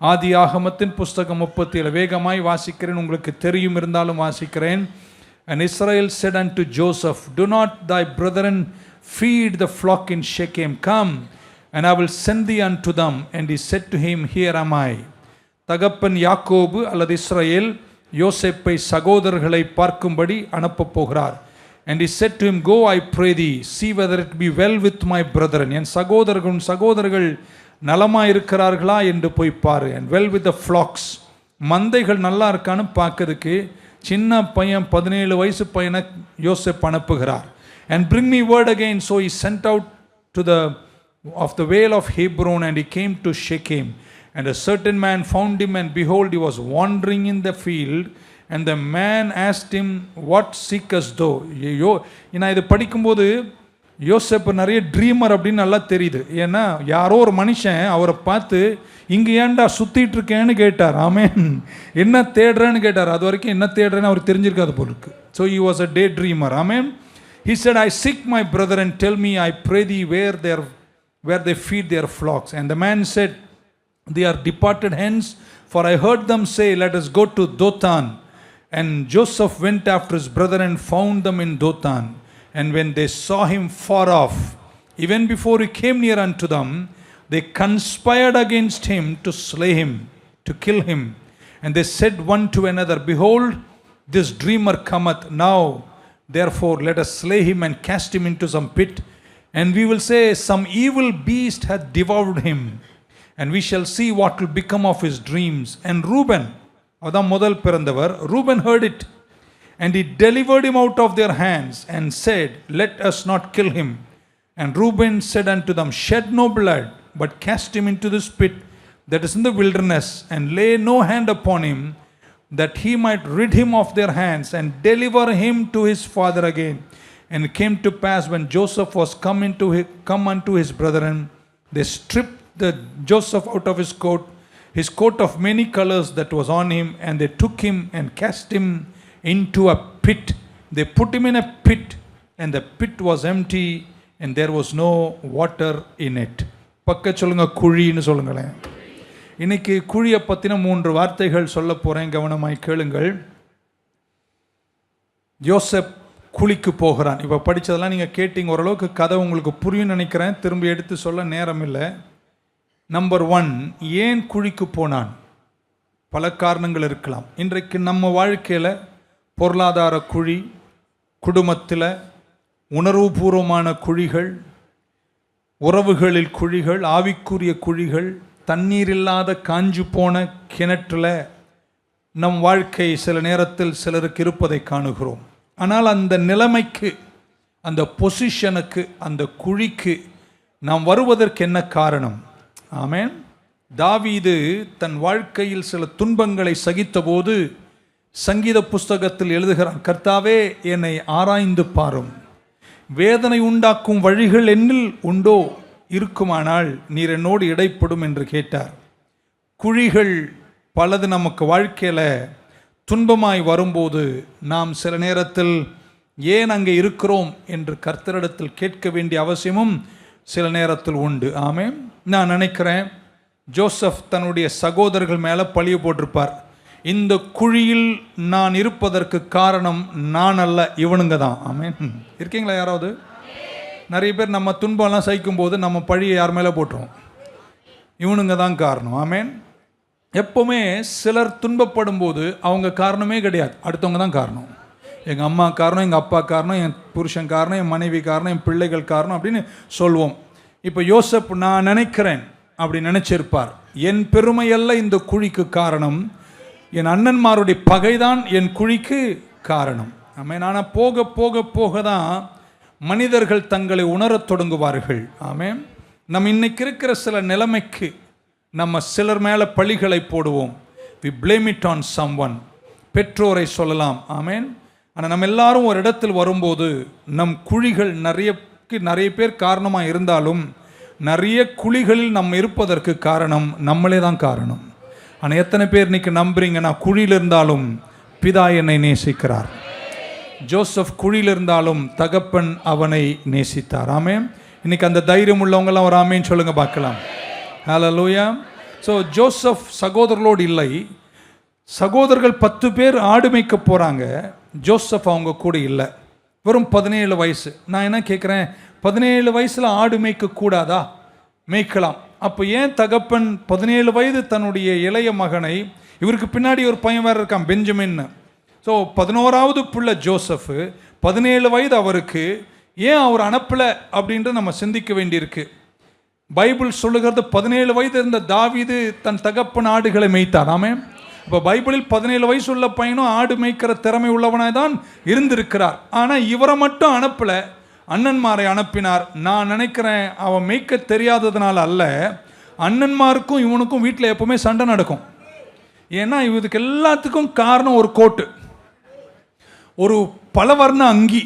ஆதி ஆகமத்தின் புஸ்தகம் முப்பத்தியில் வேகமாய் வாசிக்கிறேன் உங்களுக்கு தெரியும் இருந்தாலும் வாசிக்கிறேன் and Israel said unto Joseph do not thy brethren feed the flock in Shechem come and I will send thee unto them and he said to him here am I தகப்பன் யாக்கோபு அல்லது இஸ்ரேல் யோசேப்பை சகோதரர்களை பார்க்கும்படி அனுப்பப் போகிறார் and he said to him go I pray thee see whether it be well with my brethren என் சகோதரர்கள் சகோதரர்கள் நலமாக இருக்கிறார்களா என்று போய் பாரு and well with the flocks மந்தைகள் நல்லா இருக்கான்னு பார்க்கறதுக்கு சின்ன பையன் பதினேழு வயசு பையனை யோசிப் அனுப்புகிறார் and bring me word again so he sent out to the of the vale of Hebron and he came to shake Shechem and a certain man found him and behold he was wandering in the field and the man asked him what seekest thou ஐயோ நான் இது படிக்கும்போது யோசப் நிறைய trimmer அப்படின்னு நல்லா தெரியுது ஏன்னா யாரோ ஒரு மனுஷன் அவரை பார்த்து இங்கே ஏன்டா சுற்றிட்டு இருக்கேன்னு கேட்டார் ஆமே என்ன தேடுறேன்னு கேட்டார் அது வரைக்கும் என்ன தேடுறேன்னு அவர் தெரிஞ்சிருக்காது பொருக்கு so he was a day dreamer amen he said I seek my brother and tell me I pray thee where there where they feed their flocks and the man said they are departed hence for I heard them say let us go to Dothan and Joseph went after his brother and found them in Dothan and when they saw him far off even before he came near unto them they conspired against him to slay him to kill him and they said one to another behold this dreamer cometh now Therefore, let us slay him and cast him into some pit, and we will say, Some evil beast hath devoured him, and we shall see what will become of his dreams. And Reuben, அதான் முதல் பிறந்தவர் Reuben heard it, and he delivered him out of their hands, and said, Let us not kill him. And Reuben said unto them, Shed no blood, but cast him into this pit that is in the wilderness, and lay no hand upon him, that he might rid him of their hands and deliver him to his father again. And it came to pass when Joseph was come into his, come unto his brethren, they stripped the Joseph out of his coat, his coat of many colors that was on him, and they took him and cast him into a pit. They put him in a pit, and the pit was empty, and there was no water in it. பக்க சொல்லுங்க குழின்னு சொல்லுங்களேன். இன்னைக்கு குழியை பற்றின மூன்று வார்த்தைகள் சொல்ல போகிறேன் கவனமாய் கேளுங்கள். யோசப் குழிக்கு போகிறான். இப்போ படித்ததெல்லாம் நீங்கள் கேட்டீங்க ஓரளவுக்கு கதை உங்களுக்கு புரியும் நினைக்கிறேன். திரும்பி எடுத்து சொல்ல நேரம் இல்லை. நம்பர் ஒன் ஏன் குழிக்கு போனான்? பல காரணங்கள் இருக்கலாம். இன்றைக்கு நம்ம வாழ்க்கையில் பொருளாதார குழி குடும்பத்தில் உணர்வுபூர்வமான குழிகள் உறவுகளில் குழிகள் ஆவிக்குரிய குழிகள் தண்ணீர் இல்லாத காஞ்சு போன கிணற்றில் நம் வாழ்க்கை சில நேரத்தில் சிலருக்கு இருப்பதை காணுகிறோம். ஆனால் அந்த நிலைமைக்கு அந்த பொசிஷனுக்கு அந்த குழிக்கு நாம் வருவதற்கு என்ன காரணம்? ஆமேன். தாவீது தன் வாழ்க்கையில் சில துன்பங்களை சகித்தபோது சங்கீத புஸ்தகத்தில் எழுதுகிறான் கர்த்தாவே என்னை ஆராய்ந்து பாரும். வேதனை உண்டாக்கும் வழிகள் என்னில் உண்டோ? இருக்குமானால் நீர் என்னோடு இடைப்படும் என்று கேட்டார். குழிகள் பலது நமக்கு வாழ்க்கையில் துன்பமாய் வரும்போது நாம் சில நேரத்தில் ஏன் அங்கே இருக்கிறோம்? என்று கர்த்தரிடத்தில் கேட்க வேண்டிய அவசியமும் சில நேரத்தில் உண்டு. ஆமே நான் நினைக்கிறேன் ஜோசப் தன்னுடைய சகோதரர்கள் மேலே பழிய போட்டிருப்பார். இந்த குழியில் நான் இருப்பதற்கு காரணம் நான் அல்ல இவனுங்க தான். ஆமேன். இருக்கீங்களா யாராவது? நிறைய பேர் நம்ம துன்பம்லாம் சகிக்கும் போது நம்ம பழியை யார் மேலே போட்டுருவோம் இவனுங்க தான் காரணம். ஆமேன். எப்போவுமே சிலர் துன்பப்படும் போது அவங்க காரணமே கிடையாது. அடுத்தவங்க தான் காரணம். எங்கள் அம்மா காரணம் எங்கள் அப்பா காரணம் என் புருஷன் காரணம் என் மனைவி காரணம் என் பிள்ளைகள் காரணம் அப்படின்னு சொல்லுவோம் இப்போ யோசப் நான் நினைக்கிறேன் அப்படி நினச்சிருப்பார். என் பெருமையல்ல இந்த குழிக்கு காரணம் என் அண்ணன்மாருடைய பகைதான் என் குழிக்கு காரணம். ஆமே ஆனால் போக போக போக தான் மனிதர்கள் தங்களை உணரத் தொடங்குவார்கள். ஆமே நம்ம இன்னைக்கு இருக்கிற சில நிலைமைக்கு நம்ம சிலர் மேலே பழிகளை போடுவோம். We meet on some one பெற்றோரை சொல்லலாம். ஆமேன். ஆனால் நம்ம எல்லாரும் ஒரு இடத்தில் வரும்போது நம் குழிகள் நிறையக்கு நிறைய பேர் காரணமாக இருந்தாலும் நிறைய குழிகளில் நம்ம இருப்பதற்கு காரணம் நம்மளே தான் காரணம். ஆனால் எத்தனை பேர் இன்னைக்கு நம்புறீங்க? நான் குழியில் இருந்தாலும் பிதா என்னை நேசிக்கிறார். ஜோசப் குழியில் இருந்தாலும் தகப்பன் அவனை நேசித்தார். ஆமே இன்னைக்கு அந்த தைரியம் உள்ளவங்கெல்லாம் ஒரு ஆமேன்னு சொல்லுங்க பார்க்கலாம். லூயா ஸோ ஜோசப் சகோதரர்களோடு இல்லை. சகோதரர்கள் பத்து பேர் ஆடு மேய்க்க போகிறாங்க ஜோசப் அவங்க கூட இல்லை. வெறும் பதினேழு வயசு. நான் என்ன கேட்குறேன் பதினேழு வயசில் ஆடு மேய்க்க கூடாதா? மேய்க்கலாம். அப்போ ஏன் தகப்பன் பதினேழு வயது தன்னுடைய இளைய மகனை இவருக்கு பின்னாடி ஒரு பையன் வேறு இருக்கான் பெஞ்சமின்னு. ஸோ பதினோராவது புள்ள ஜோசஃபு பதினேழு வயது அவருக்கு ஏன் அவர் அனுப்பலை அப்படின்ட்டு நம்ம சிந்திக்க வேண்டியிருக்கு. பைபிள் சொல்லுகிறது பதினேழு வயது இருந்த தாவிது தன் தகப்பன் ஆடுகளை மேய்த்தார். ஆமே இப்போ பைபிளில் பதினேழு வயசு உள்ள பையனும் ஆடு மேய்க்கிற திறமை உள்ளவனாய் தான் இருந்திருக்கிறார். ஆனால் இவரை மட்டும் அனுப்பல அண்ணன்மாரை அனுப்பினார். நான் நினைக்கிறேன் அவன் மேய்க்க தெரியாததுனால அல்ல அண்ணன்மாருக்கும் இவனுக்கும் வீட்டில் எப்பவுமே சண்டை நடக்கும். ஏன்னா இதுக்கு எல்லாத்துக்கும் காரணம் ஒரு கோட்டு. ஒரு பலவர்ண அங்கி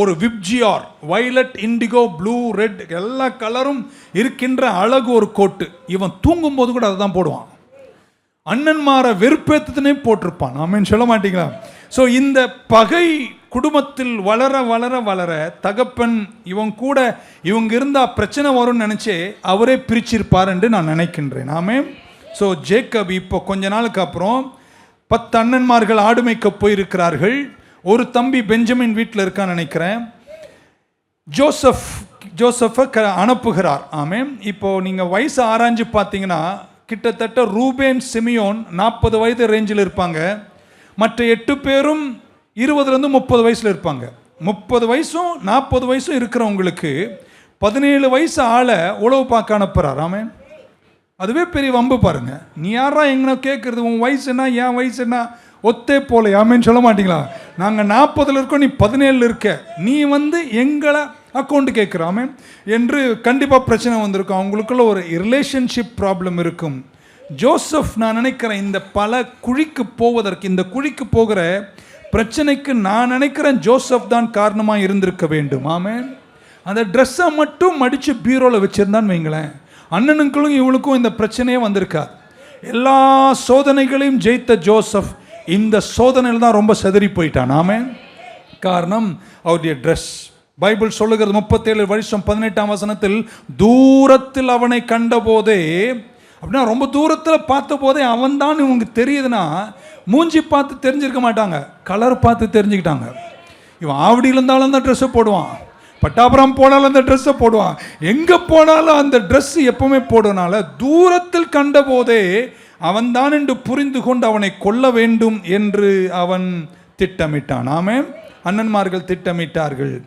ஒரு VIBGYOR violet indigo blue red எல்லா கலரும் இருக்கின்ற அழகு ஒரு கோட்டு. இவன் தூங்கும்போது கூட அதை தான் போடுவான். அண்ணன்மாரை வெறுப்பேத்துனே போட்டிருப்பான். ஆமேன்னு சொல்ல மாட்டீங்களா? ஸோ இந்த பகை குடும்பத்தில் வளர வளர வளர தகப்பன் இவங்க கூட இவங்க இருந்தால் பிரச்சனை வரும்னு நினச்சே அவரே பிரிச்சிருப்பார் என்று நான் நினைக்கின்றேன். ஆமே ஸோ ஜேக்கப் இப்போ கொஞ்ச நாளுக்கு அப்புறம் பத்து அண்ணன்மார்கள் ஆடு மேய்க்க போயிருக்கிறார்கள். ஒரு தம்பி பெஞ்சமின் வீட்டில் இருக்கான்னு நினைக்கிறேன். ஜோசப் ஜோசஃபை க அனுப்புகிறார். ஆமே இப்போது நீங்கள் வயசு ஆராய்ஞ்சு பார்த்தீங்கன்னா கிட்டத்தட்ட ரூபேன் சிமியோன் நாற்பது வயது ரேஞ்சில் இருப்பாங்க. மற்ற எட்டு பேரும் இருபதுலேருந்து முப்பது வயசில் இருப்பாங்க. முப்பது வயசும் நாற்பது வயசும் இருக்கிறவங்களுக்கு பதினேழு வயசு ஆளை உழவு பார்க்க அனுப்புகிறார் ஆமேன். அதுவே பெரிய வம்பு பாருங்க. நீ யாரா எங்கன்னா கேட்குறது உன் வயசு என்ன? என் வயசு என்ன? ஒத்தே போல. ஆமேன்னு சொல்ல மாட்டீங்களா? நாங்கள் நாற்பதில் இருக்கோம் நீ பதினேழில் இருக்க. நீ வந்து எங்களை அக்கௌண்ட் கேட்குறாமே என்று கண்டிப்பாக பிரச்சனை வந்திருக்கும். அவங்களுக்குள்ள ஒரு ரிலேஷன்ஷிப் ப்ராப்ளம் இருக்கும். ஜோசப் நான் நினைக்கிறேன் இந்த பல குழிக்கு போவதற்கு இந்த குழிக்கு போகிற பிரச்சனைக்கு நான் நினைக்கிறேன் ஜோசப் தான் காரணமாக இருந்திருக்க வேண்டும். ஆமேன். அந்த ட்ரெஸ்ஸை மட்டும் மடித்து பீரோவில் வச்சுருந்தான்னு வைங்களேன். அண்ணனுங்களும் இவளுக்கும் இந்த பிரச்சனையே வந்திருக்கா எல்லா சோதனைகளையும் ஜெயித்த ஜோசப் இந்த சோதனையில் தான் ரொம்ப செதறி போயிட்டான். ஆமே காரணம் அவருடைய ட்ரெஸ் பைபிள் சொல்லுகிறது முப்பத்தேழு வருஷம் பதினெட்டாம் வசனத்தில் தூரத்தில் அவனை கண்டபோதே அப்படின்னா ரொம்ப தூரத்தில் பார்த்த போதே அவன் தான் இவங்க தெரியுதுன்னா மூஞ்சி பார்த்து தெரிஞ்சிருக்க மாட்டாங்க. கலர் பார்த்து தெரிஞ்சுக்கிட்டாங்க. இவன் ஆவடியில் இருந்தாலும் அந்த ட்ரெஸ்ஸை போடுவான். பட்டாபுரம் போனாலும் அந்த ட்ரெஸ்ஸை போடுவான். எங்கே போனாலும் அந்த ட்ரெஸ் எப்பவுமே போடுறனால தூரத்தில் கண்டபோதே அவன்தான் என்று புரிந்து கொண்டு அவனை கொல்ல வேண்டும் என்று அவன் திட்டமிட்டான். ஆமே அண்ணன்மார்கள் திட்டமிட்டார்கள்.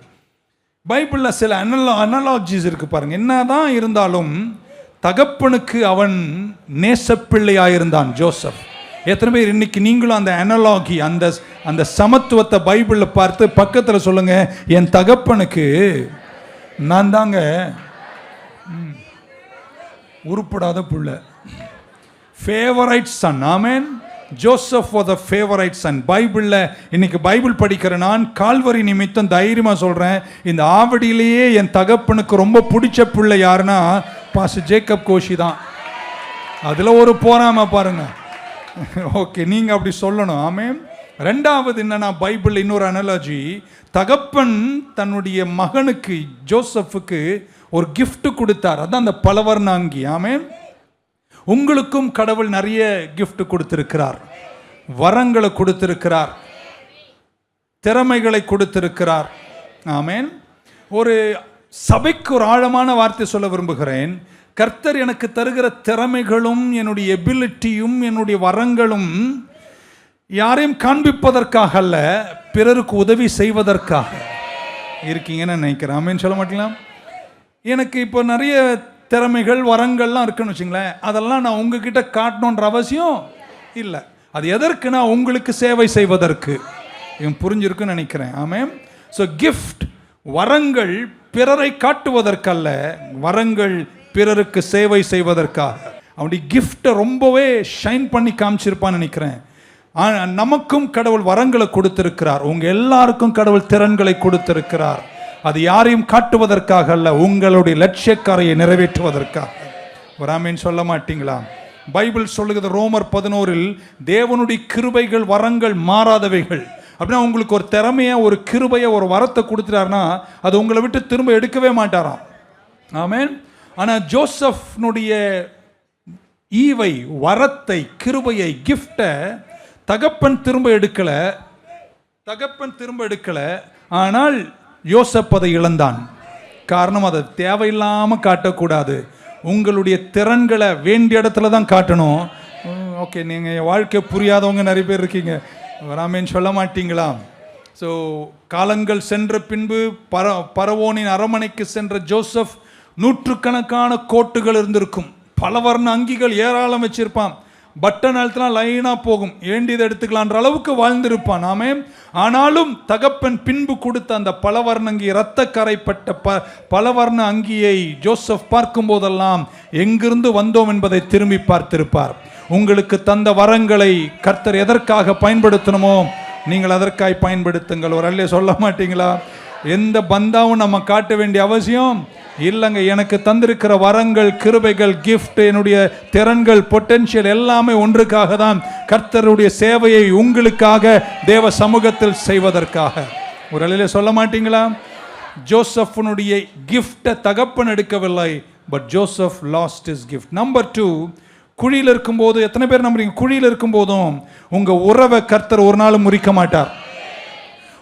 பைபிளில் சில அனலா அனலாஜிஸ் இருக்கு பாருங்க. என்னதான் இருந்தாலும் தகப்பனுக்கு அவன் நேசப்பிள்ளையாக இருந்தான் ஜோசப். எத்தனை பேர் இன்னைக்கு நீங்களும் அந்த அனலாகி அந்த அந்த சமத்துவத்தை பைபிளில் பார்த்து பக்கத்தில் சொல்லுங்க என் தகப்பனுக்கு நான் தாங்க உருப்படாத புள்ள. Favourite son amen Joseph for the favourite son பைபிளில் இன்னைக்கு பைபிள் படிக்கிற நான் கால்வரி நிமித்தம் தைரியமாக சொல்கிறேன் இந்த ஆவடியிலேயே என் தகப்பனுக்கு ரொம்ப பிடிச்ச பிள்ளை யாருன்னா பாச ஜேக்கப் கோஷி தான். அதில் ஒரு போறாம பாருங்கள் ஓகே நீங்கள் அப்படி சொல்லணும். ஆமே ரெண்டாவது என்னன்னா பைபிள் இன்னொரு அனலாஜி தகப்பன் தன்னுடைய மகனுக்கு ஜோசப்புக்கு ஒரு கிஃப்ட் கொடுத்தார். அதான் அந்த பலவர்ணாங்கி. ஆமே உங்களுக்கும் கடவுள் நிறைய கிஃப்ட் கொடுத்திருக்கிறார். வரங்களை கொடுத்திருக்கிறார். திறமைகளை கொடுத்திருக்கிறார். ஆமேன். ஒரு சபைக்கு ஒரு ஆழமான வார்த்தை சொல்ல விரும்புகிறேன். கர்த்தர் எனக்கு தருகிற திறமைகளும் என்னுடைய எபிலிட்டியும் என்னுடைய வரங்களும் யாரையும் காண்பிப்பதற்காக அல்ல பிறருக்கு உதவி செய்வதற்காக. இருக்கீங்கன்னு நினைக்கிறேன். ஆமேன்னு சொல்ல மாட்டீங்களா? எனக்கு இப்போ நிறைய திறமைகள் வரங்கள்லாம் இருக்குன்னு வச்சுங்களேன். அதெல்லாம் நான் உங்ககிட்ட காட்டணுன்ற அவசியம் இல்லை. அது எதற்கு? நான் உங்களுக்கு சேவை செய்வதற்கு. இவன் புரிஞ்சிருக்குன்னு நினைக்கிறேன். ஆமே ஸோ கிஃப்ட் வரங்கள் பிறரை காட்டுவதற்கல்ல வரங்கள் பிறருக்கு சேவை செய்வதற்காக. அவனுடைய கிஃப்டை ரொம்பவே ஷைன் பண்ணி காமிச்சிருப்பான்னு நினைக்கிறேன். நமக்கும் கடவுள் வரங்களை கொடுத்திருக்கிறார். உங்கள் எல்லாருக்கும் கடவுள் திறன்களை கொடுத்திருக்கிறார். அது யாரையும் காட்டுவதற்காக அல்ல உங்களுடைய லட்சியக்காரையை நிறைவேற்றுவதற்காக. வராமேன்னு சொல்ல மாட்டீங்களா? பைபிள் சொல்லுகிறது ரோமர் பதினோரில் தேவனுடைய கிருபைகள் வரங்கள் மாறாதவைகள். அப்படின்னா உங்களுக்கு ஒரு திறமையை ஒரு கிருபையை ஒரு வரத்தை கொடுத்துட்டாருன்னா அது உங்களை விட்டு திரும்ப எடுக்கவே மாட்டாராம். ஆமேன்? ஆனால் ஜோசப்னுடைய ஈவை வரத்தை கிருபையை கிஃப்டை தகப்பன் திரும்ப எடுக்கலை. தகப்பன் திரும்ப எடுக்கலை. ஆனால் யோசப் அதை இழந்தான். காரணம் அதை தேவையில்லாமல் காட்டக்கூடாது. உங்களுடைய திறன்களை வேண்டிய இடத்துல தான் காட்டணும். ஓகே நீங்கள் என் வாழ்க்கை புரியாதவங்க நிறைய பேர் இருக்கீங்க. ராமேன் சொல்ல மாட்டீங்களா? ஸோ காலங்கள் சென்ற பின்பு பர பரவோனின் அரமனைக்கு சென்ற ஜோசப் நூற்றுக்கணக்கான கோட்டுகள் இருந்திருக்கும். பல வர்ண அங்கிகள் ஏராளம் வச்சிருப்பான். பட்டன் அழுத்தினா லைனாக போகும். ஏண்டியதை எடுத்துக்கலான்ற அளவுக்கு வாழ்ந்திருப்பான் ஆமே ஆனாலும் தகப்பன் பின்பு கொடுத்த அந்த பலவர்ண அங்கி இரத்த கரைப்பட்ட ப பலவர்ண அங்கியை ஜோசப் பார்க்கும் போதெல்லாம் எங்கிருந்து வந்தோம் என்பதை திரும்பி பார்த்திருப்பார். உங்களுக்கு தந்த வரங்களை கர்த்தர் எதற்காக பயன்படுத்தணுமோ நீங்கள் அதற்காய் பயன்படுத்துங்கள். ஒரு அல்லே சொல்ல மாட்டீங்களா? எந்த பந்தாவும் நம்ம காட்ட வேண்டிய அவசியம். இல்லைங்க எனக்கு தந்திருக்கிற வரங்கள் கிருபைகள் கிஃப்ட் என்னுடைய திறன்கள் பொட்டென்ஷியல் எல்லாமே ஒன்றுக்காக தான் கர்த்தருடைய சேவையை உங்களுக்காக தேவ சமூகத்தில் செய்வதற்காக. ஒரு அலையில சொல்ல மாட்டீங்களா? ஜோசஃபனுடைய கிஃப்டை தகப்பன் எடுக்கவில்லை but Joseph lost his gift number two குழியில் இருக்கும்போது எத்தனை பேர் நம்புறீங்க? குழியில் இருக்கும்போதும் உங்கள் உறவை கர்த்தர் ஒரு நாளும் முறிக்க மாட்டார்.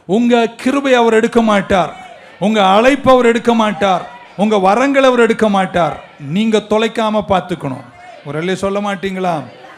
உங்கள் கிருபை அவர் எடுக்க மாட்டார். உங்கள் அழைப்பு அவர் எடுக்க மாட்டார். உங்க வரங்களை அவர் எடுக்க மாட்டார். நீங்க தொலைக்காம பார்த்துக்கணும். ஒரு சொல்ல மாட்டீங்களா?